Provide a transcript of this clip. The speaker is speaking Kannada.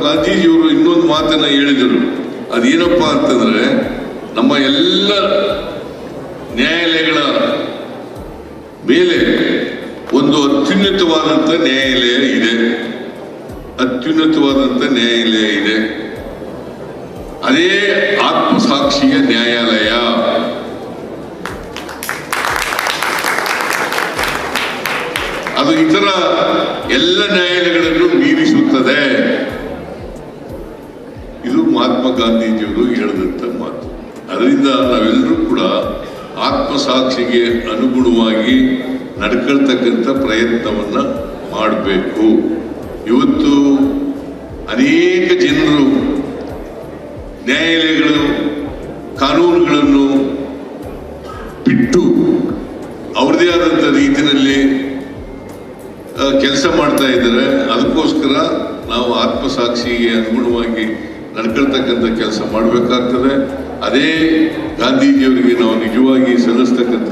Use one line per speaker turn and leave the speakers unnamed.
ಗಾಂಧೀಜಿಯವರು ಇನ್ನೊಂದು ಮಾತನ್ನ ಹೇಳಿದರು. ಅದೇನಪ್ಪ ಅಂತಂದ್ರೆ, ನಮ್ಮ ಎಲ್ಲ ನ್ಯಾಯಾಲಯಗಳ ಮೇಲೆ ಒಂದು ಅತ್ಯುನ್ನತವಾದಂಥ ನ್ಯಾಯಾಲಯ ಇದೆ. ಅತ್ಯುನ್ನತವಾದಂಥ ನ್ಯಾಯಾಲಯ ಇದೆ. ಅದೇ ಆತ್ಮಸಾಕ್ಷಿಯ ನ್ಯಾಯಾಲಯ. ಅದು ಇತರ ಎಲ್ಲ ನ್ಯಾಯಾಲಯಗಳನ್ನು ಮೀರಿಸುತ್ತದೆ. ಮಹಾತ್ಮ ಗಾಂಧೀಜಿಯವರು ಹೇಳಿದಂತ ಮಾತು. ಅದರಿಂದ ನಾವೆಲ್ಲರೂ ಕೂಡ ಆತ್ಮಸಾಕ್ಷಿಗೆ ಅನುಗುಣವಾಗಿ ನಡ್ಕೊಳ್ತಕ್ಕಂಥ ಪ್ರಯತ್ನವನ್ನ ಮಾಡಬೇಕು. ಇವತ್ತು ಅನೇಕ ಜನರು ನ್ಯಾಯಾಲಯಗಳು, ಕಾನೂನುಗಳನ್ನು ಬಿಟ್ಟು ಅವ್ರದೇ ಆದಂಥ ರೀತಿಯಲ್ಲಿ ಕೆಲಸ ಮಾಡ್ತಾ ಇದ್ದಾರೆ. ಅದಕ್ಕೋಸ್ಕರ ನಾವು ಆತ್ಮಸಾಕ್ಷಿಗೆ ಅನುಗುಣವಾಗಿ ನಡ್ಕೊಳ್ತಕ್ಕಂಥ ಕೆಲಸ ಮಾಡಬೇಕಾಗ್ತದೆ. ಅದೇ ಗಾಂಧೀಜಿಯವರಿಗೆ ನಾವು ನಿಜವಾಗಿ ಸಲ್ಲಿಸ್ತಕ್ಕಂಥ